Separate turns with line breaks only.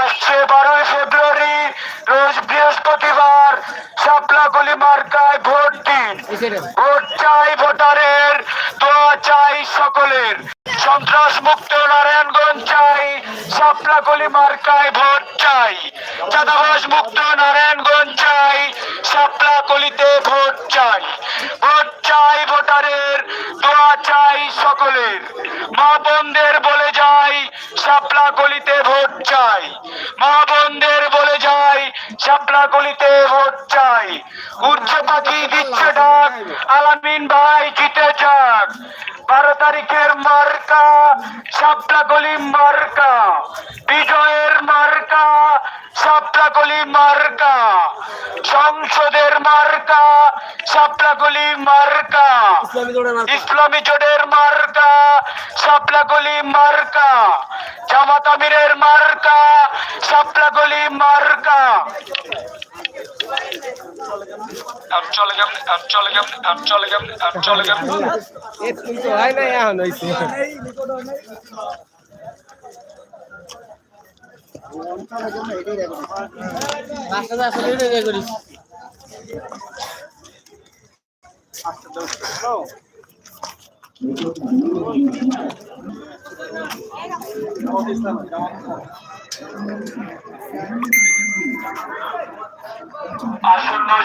আসছে বারোই ফেব্রুয়ারি, রোজ বৃহস্পতিবার শাপলাগুলি মার্কায় ভোট দিন। ভোট চাই ভোটারের, দোয়া চাই সকলের। সন্ত্রাস মুক্ত নারায়ণগঞ্জ চাই শাপলাগুলি মার্কায় ভোট চাই। চাঁদাবাস মুক্ত নারায়ণগঞ্জ চাই শাপলাকলিতে ভোট চাই। ভোট চাই ভোটারের, দোয়া চাই সকলের। মা বোনদের বলে যাই সাপলাকলিতে ভোট চাই। মা বোনদের বলে যাই সাপলাকলিতে ভোট চাই। উড়ছে পাখি দিচ্ছে ডাক আলামিন ভাই জিতে যাক। বারো তারিখের মার্কা সাপলাকলি মার্কা। বিজয়ের মার্কা সাপলাকলি মার্কা। সংসদের মার্কা সাপলাকলি মার্কা। ইসলামী জোটের মার্কা। সাপলাকলি মার্কা জামাত আমিরের মার্কা সাপলাকলি মার্কা। আমি চলে গেলাম চলে গেলাম চলে গেলাম চলে গেলাম
কিন্তু হয় না এখন হয়েছে পাঁচটা আসলে এটাই করিস
আসন্ন